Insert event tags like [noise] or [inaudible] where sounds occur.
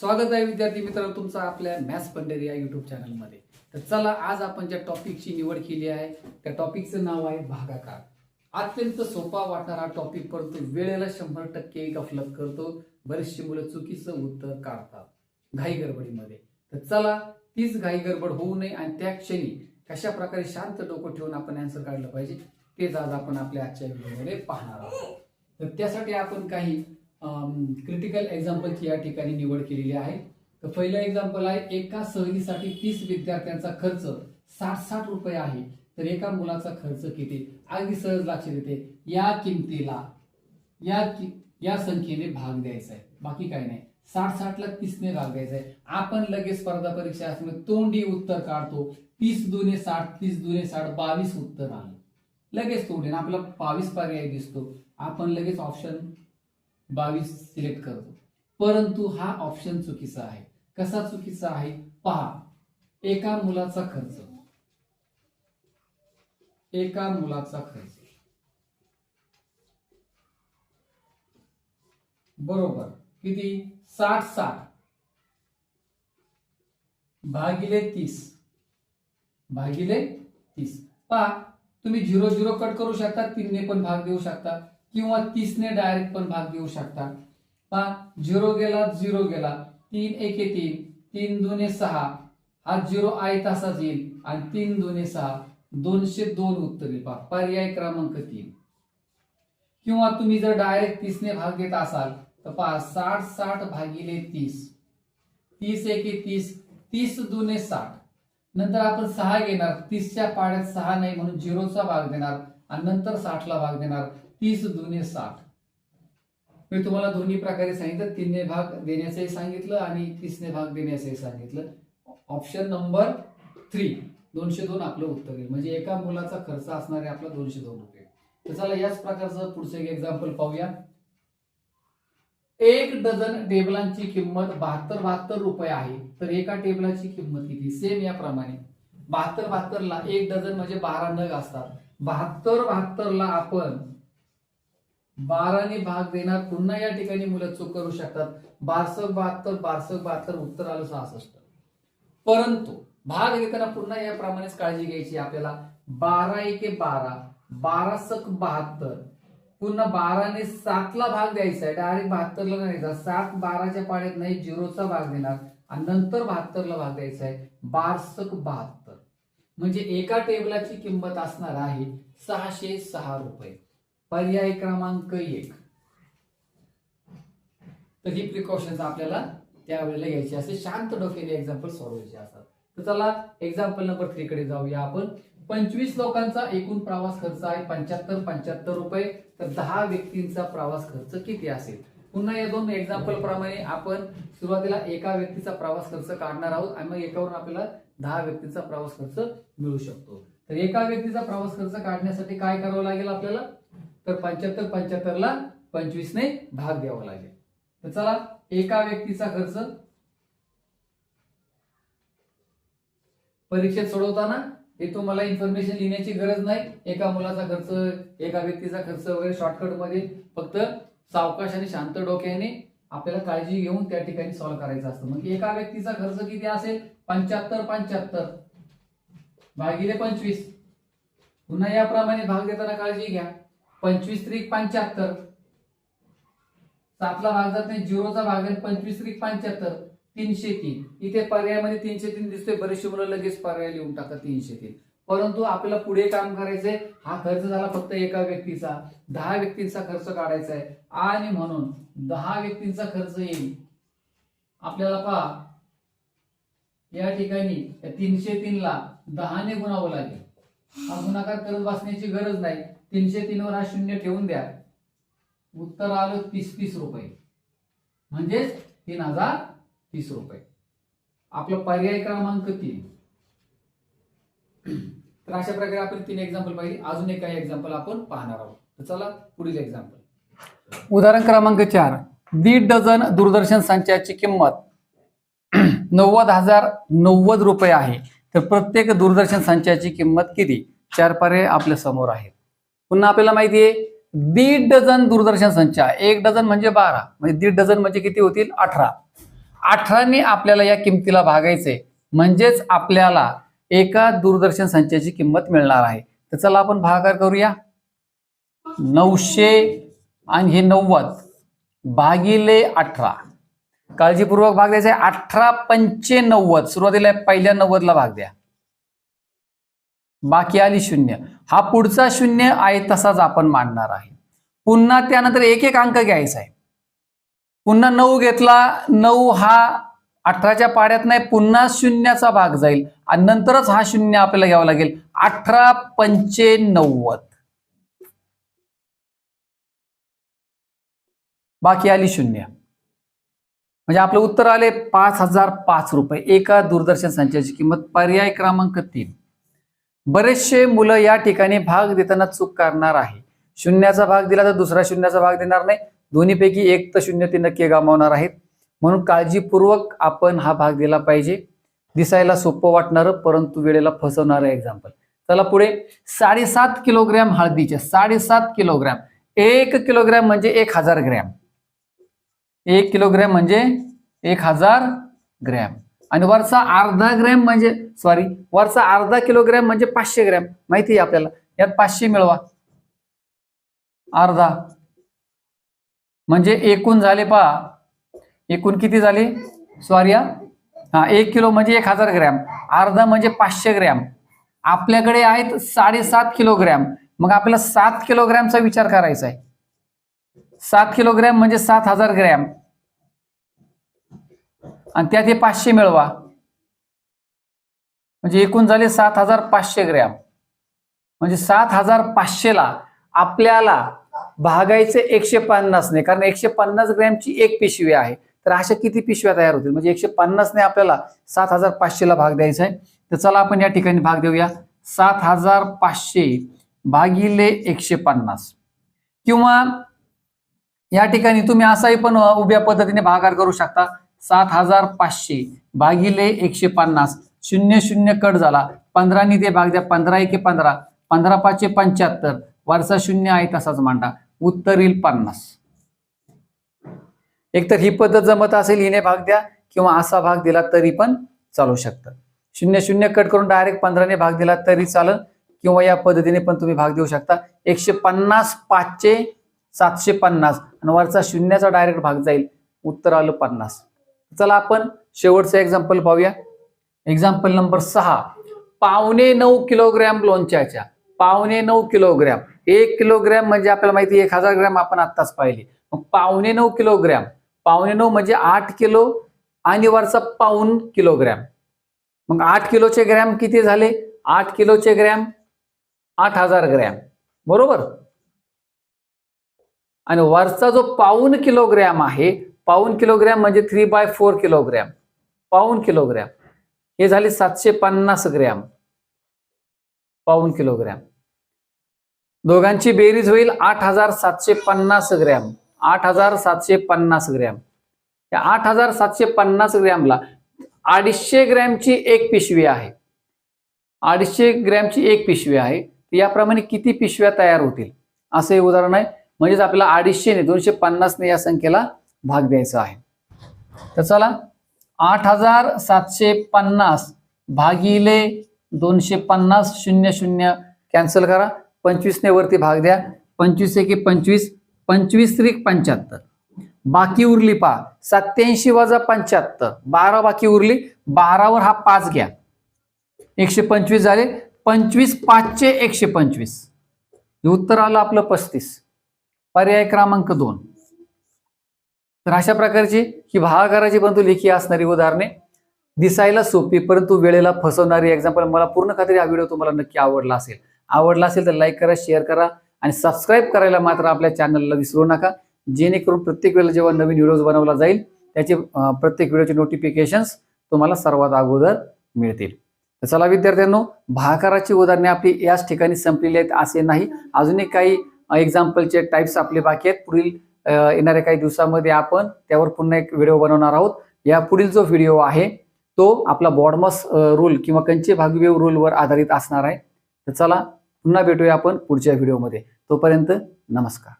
स्वागत आहे विद्यार्थी मित्रांनो तुमचं आपल्या मॅथ्स पंढरी या युट्यूब चॅनलमध्ये तर चला आज आपण ज्या टॉपिकची निवड केली आहे त्या टॉपिकचं नाव आहे भागाकार. अत्यंत सोपा वाटणारा टॉपिक परंतु वेळेला शंभर टक्के गफलत करतो बरेचशी मुलं चुकीचं उत्तर काढतात घाई गडबडीमध्ये. तर चला तीच घाई गडबड होऊ नये आणि त्या क्षणी कशा प्रकारे शांत डोकं ठेवून आपण अँसर काढलं पाहिजे तेच आज आपण आपल्या आजच्या व्हिडिओमध्ये पाहणार आहोत. तर त्यासाठी आपण काही क्रिटिकल एक्झाम्पलची या ठिकाणी निवड केलेली आहे. तर पहिलं एक्झाम्पल आहे एका सहलीसाठी तीस विद्यार्थ्यांचा खर्च साठ साठ रुपये आहे. तर एका मुलाचा खर्च किती? अगदी सहज लक्षात येते या किमतीला या कि- या संख्येने भाग द्यायचा आहे. बाकी काही नाही. साठ साठला तीसने भाग द्यायचा आहे. आपण लगेच स्पर्धा परीक्षा असल्यामुळे तोंडी उत्तर काढतो. तीस दुने साठ तीस दुने साठ बावीस उत्तर आलं लगेच तोंडी. आपला बावीस पर्याय दिसतो. आपण लगेच ऑप्शन बावीस सिलेक्ट करतो. परंतु हा ऑप्शन चुकीचा आहे. कसा चुकीचा आहे? पहा. एका मुलाचा खर्च. एका मुलाचा खर्च. बरोबर. किती? साठ साठ. भागिले तीस. भागिले तीस. पहा. तुम्ही झिरो झिरो कट करू शकता तीनने पण भाग देऊ शकता. किंवा तीसने डायरेक्ट पण भाग देऊ शकता पहा झिरो गेला झिरो गेला तीन एके तीन तीन दोने सहा हा झिरो आहे तसाच येईल. आणि तीन दोने सहा दोनशे दोन उत्तर येईल पहा पर्याय क्रमांक तीन. किंवा तुम्ही जर डायरेक्ट तीसने भाग देत असाल तर पहा साठ साठ भागिले तीस. तीस एके तीस तीस दोने साठ. नंतर आपण सहा घेणार तीसच्या पाड्यात सहा नाही म्हणून झिरोचा भाग देणार आणि नंतर साठला भाग देणार. तीस दोन्ही साठ. मी तुम्हाला दोन्ही प्रकारे सांगितलं तीनने भाग देण्याचंही सांगितलं आणि तीसने भाग देण्याचंही सांगितलं. ऑप्शन नंबर थ्री दोनशे दोन आपलं उत्तर येईल. म्हणजे एका मुलाचा खर्च असणार आहे आपला दोनशे दोन रुपये. तर चला याच प्रकारचं पुढचं एक एक्झाम्पल पाहूया. एक डझन टेबलांची किंमत बहात्तर बहात्तर रुपये आहे. तर एका टेबलाची किंमत किती? सेम याप्रमाणे. बहात्तर बहात्तरला एक डझन म्हणजे बारा नग असतात. बहात्तर बहात्तरला आपण बाराने भाग देणार पुन्हा या ठिकाणी मुलं चूक करू शकतात. बारसक बहात्तर बारसक बहात्तर उत्तर आलं सहासष्ट. परंतु भाग देताना पुन्हा याप्रमाणेच काळजी घ्यायची आपल्याला. बारा एके बारा बारासक बहात्तर. पुन्हा बाराने सातला भाग द्यायचा आहे. डायरेक्ट बहात्तरला नाही द्यायचा सात बाराच्या पाड्यात नाही झिरोचा भाग देणार. आणि नंतर बहात्तरला भाग द्यायचा आहे. बारसक बहात्तर. म्हणजे एका टेबलाची किंमत असणार आहे सहाशे सहा रुपये. पर्याय क्रमांक एक. तर ही प्रिकॉशन्स आपल्याला त्यावेळेला घ्यायची असते. शांत डोक्याने एक्झाम्पल सोडवायचे असतात. तर चला एक्झाम्पल नंबर थ्री कडे जाऊया आपण. पंचवीस लोकांचा एकूण प्रवास खर्च आहे पंच्याहत्तर पंच्याहत्तर रुपये. तर दहा व्यक्तींचा प्रवास खर्च किती असेल? पुन्हा या दोन एक्झाम्पल प्रमाणे आपण सुरुवातीला एका व्यक्तीचा प्रवास खर्च काढणार आहोत आणि मग एकावरून आपल्याला दहा व्यक्तीचा प्रवास खर्च मिळू शकतो. तर एका व्यक्तीचा प्रवास खर्च काढण्यासाठी काय करावं लागेल आपल्याला? तर पंच्याहत्तर पंच्याहत्तरला पंचवीसने भाग द्यावा लागेल. तर चला एका व्यक्तीचा खर्च. परीक्षेत सोडवताना हे तुम्हाला इन्फॉर्मेशन लिहिण्याची गरज नाही. एका मुलाचा खर्च एका व्यक्तीचा खर्च वगैरे शॉर्टकटमध्ये फक्त सावकाश आणि शांत डोक्याने आपल्याला काळजी घेऊन त्या ठिकाणी सॉल्व्ह करायचं असतं. मग एका व्यक्तीचा खर्च किती असेल? पंच्याहत्तर पंच्याहत्तर. भागिले पंचवीस. पुन्हा याप्रमाणे भाग देताना काळजी घ्या. पंचवीस त्रिक पंच्याहत्तर. सातला भाग जात नाही झिरोचा भाग आहे पंचवीस त्रिक पंच्याहत्तर तीनशे तीन. इथे पर्यायामध्ये तीनशे तीन दिसतोय बरेचसे मुलं लगेच पर्याय लिहून टाकतात तीनशे तीन. परंतु आपल्याला पुढे काम करायचंय हा खर्च झाला फक्त एका व्यक्तीचा. दहा व्यक्तींचा खर्च काढायचा आहे. आणि म्हणून दहा व्यक्तींचा खर्च येईल. आपल्याला पहा या ठिकाणी तीनशे तीनला दहाने गुणावं लागेल. हा गुणाकार करत बसण्याची गरज नाही. तीनशे तीन वर हा शून्य ठेवून द्या. उत्तर आलं तीस तीस रुपये. म्हणजेच तीन हजार तीस रुपये. आपलं पर्याय क्रमांक तीन. तर अशा प्रकारे आपण तीन एक्झाम्पल पाहिजे अजून एक काही एक्झाम्पल आपण पाहणार आहोत. तर चला पुढील एक्झाम्पल उदाहरण क्रमांक चार. दीड डझन दूरदर्शन संचाची किंमत [clears throat] नव्वद हजार नव्वद रुपये आहे. तर प्रत्येक दूरदर्शन संचाची किंमत किती? चार पर्याय आपल्यासमोर आहेत. पुन्हा आपल्याला माहिती आहे दीड डझन दूरदर्शन संच एक डझन म्हणजे बारा म्हणजे दीड डझन म्हणजे किती होतील? अठरा. अठराने आपल्याला या किमतीला भागायचे म्हणजेच आपल्याला एका दूरदर्शन संचाची किंमत मिळणार आहे. तर चला आपण भागाकार करूया. नऊशे आणि हे नव्वद भागिले अठरा. काळजीपूर्वक भाग द्यायचा आहे. अठरा पंचे नव्वद. सुरुवातीला पहिल्या नव्वदला भाग द्या. बाकी आली शून्य. हा पुढचा शून्य आहे तसाच आपण मांडणार आहे. पुन्हा त्यानंतर एक एक अंक घ्यायचा आहे. पुन्हा नऊ घेतला नऊ हा अठराच्या पाड्यात नाही पुन्हा शून्याचा भाग जाईल. आणि नंतरच हा शून्य आपल्याला घ्यावा लागेल. अठरा पंचे नव्वद. बाकी आली शून्य. म्हणजे आपलं उत्तर आले पाच हजार पाच रुपये. एका दूरदर्शन संचाची किंमत पर्याय क्रमांक तीन. बरेचसे मुलं या ठिकाणी भाग देताना चूक करणार आहे. शून्याचा भाग दिला तर दुसरा शून्याचा भाग देणार नाही. दोन्हीपैकी एक तर शून्य ते नक्की गमावणार आहेत. म्हणून काळजीपूर्वक आपण हा भाग दिला पाहिजे. दिसायला सोपं वाटणारं परंतु वेळेला फसवणारं एक्झाम्पल चला पुढे. साडेसात किलोग्रॅम हळदीचे. साडेसात किलोग्रॅम. एक किलोग्रॅम म्हणजे एक हजार ग्रॅम. एक किलोग्रॅम म्हणजे एक हजार ग्रॅम. आणि वरचा अर्धा ग्रॅम म्हणजे सॉरी वरचा अर्धा किलोग्रॅम म्हणजे पाचशे ग्रॅम. माहिती आहे आपल्याला? यात पाचशे मिळवा. अर्धा. म्हणजे एकूण झाले पहा. एकूण किती झाले? सॉरी हा एक किलो म्हणजे एक हजार ग्रॅम. अर्धा म्हणजे पाचशे ग्रॅम. आपल्याकडे आहेत साडेसात किलोग्रॅम. मग आपल्याला सात किलोग्रॅमचा विचार करायचा आहे. सात किलोग्रॅम म्हणजे सात हजार ग्रॅम. आणि त्यात हे पाचशे मिळवा. म्हणजे एकूण झाले सात हजार पाचशे ग्रॅम. म्हणजे सात हजार पाचशेला आपल्याला भागायचे एकशे पन्नासने कारण एकशे पन्नास ग्रॅमची एक पिशवी आहे. तर अशा किती पिशव्या तयार होतील? म्हणजे एकशे पन्नासने आपल्याला सात हजार पाचशेला भाग द्यायचा आहे. तर चला आपण या ठिकाणी भाग देऊया. सात हजार पाचशे भागिले एकशे पन्नास. किंवा या ठिकाणी तुम्ही असाही पण उभ्या पद्धतीने भागार करू शकता. सात हजार पाचशे भागिले एकशे पन्नास. शून्य शून्य कट झाला. पंधरानी ते भाग द्या. पंधरा एके पंधरा. पंधरा पाचशे पंच्याहत्तर. वरचा शून्य आहे तसाच मांडा. उत्तर येईल पन्नास. एकतर ही पद्धत जमत असेल हिने भाग द्या किंवा असा भाग दिला तरी पण चालू शकतं. शून्य शून्य कट करून डायरेक्ट पंधराने भाग दिला तरी चालेल किंवा या पद्धतीने पण तुम्ही भाग देऊ शकता. एकशे पन्नास पाचशे सातशे पन्नास आणि वरचा शून्याचा डायरेक्ट भाग जाईल. उत्तर आलं पन्नास. चला आपण शेवटचं एक्झाम्पल पाहूया. एक्झाम्पल नंबर सहा. पावणे नऊ किलोग्रॅम लोणच्याच्या. पावणे नऊ किलोग्रॅम एक किलोग्रॅम म्हणजे आपल्याला माहिती एक हजार ग्रॅम आपण आत्ताच पाहिली. मग पावणे नऊ किलोग्रॅम पावणे नऊ म्हणजे आठ किलो आणि वरचा पाऊन किलोग्रॅम मग आठ किलोचे ग्रॅम किती झाले? आठ किलोचे ग्रॅम आठ हजार ग्रॅम बरोबर? आणि वरचा जो पाऊन किलोग्रॅम आहे पाऊन किलोग्रॅम म्हणजे थ्री बाय फोर किलोग्रॅम. पाऊन किलोग्रॅम. हे झाले सातशे पन्नास ग्रॅम. पाऊन किलोग्रॅम. दोघांची बेरीज होईल आठ हजार सातशे पन्नास ग्रॅम. आठ हजार सातशे पन्नास ग्रॅम. या आठ हजार सातशे पन्नास ग्रॅमला अडीचशे ग्रॅमची एक पिशवी आहे. अडीचशे ग्रॅमची एक पिशवी आहे. याप्रमाणे किती पिशव्या तयार होतील? असं हे उदाहरण आहे. म्हणजेच आपल्याला अडीचशेने दोनशे पन्नासने या संख्येला भाग द्यायचा आहे. तर चला आठ हजार सातशे पन्नास भागिले दोनशे पन्नास शून्य शून्य कॅन्सल करा. पंचवीसने वरती भाग द्या. पंचवीस एके पंचवीस पंचवीस त्रिक पंच्याहत्तर. बाकी उरली पहा सत्याऐंशी वजा पंच्याहत्तर. बारा बाकी उरली बारावर हा पाच घ्या. एकशे पंचवीस झाले पंचवीस पाचशे एकशे पंचवीस. हे उत्तर आलं आपलं पस्तीस. पर्याय क्रमांक दोन. तर अशा प्रकारची ही भागाकाराची परंतु लेखी असणारी उदाहरणे. दिसायला सोपी परंतु वेळेला फसवणारी एक्झाम्पल मला पूर्ण खात्री हा व्हिडिओ तुम्हाला नक्की आवडला असेल. आवडला असेल तर लाईक करा शेअर करा आणि सबस्क्राईब करायला मात्र आपल्या चॅनलला विसरू नका. जेणेकरून प्रत्येक वेळेला जेव्हा नवीन व्हिडिओज बनवला जाईल त्याचे प्रत्येक व्हिडिओचे नोटिफिकेशन्स तुम्हाला सर्वात अगोदर मिळतील. तर चला विद्यार्थ्यांनो भाकाराची उदाहरणे आपली याच ठिकाणी संपलेली आहेत असे नाही. अजूनही काही एक्झाम्पलचे टाईप्स आपले बाकी आहेत. पुढील येणाऱ्या काही दिवसामध्ये आपण त्यावर पुन्हा एक व्हिडिओ बनवणार आहोत. या पुढील जो व्हिडिओ आहे तो आपला बॉडमस रूल किंवा कंचे भागवेव रूलवर आधारित असणार आहे. तर चला पुन्हा भेटूया आपण पुढच्या व्हिडिओमध्ये तोपर्यंत नमस्कार.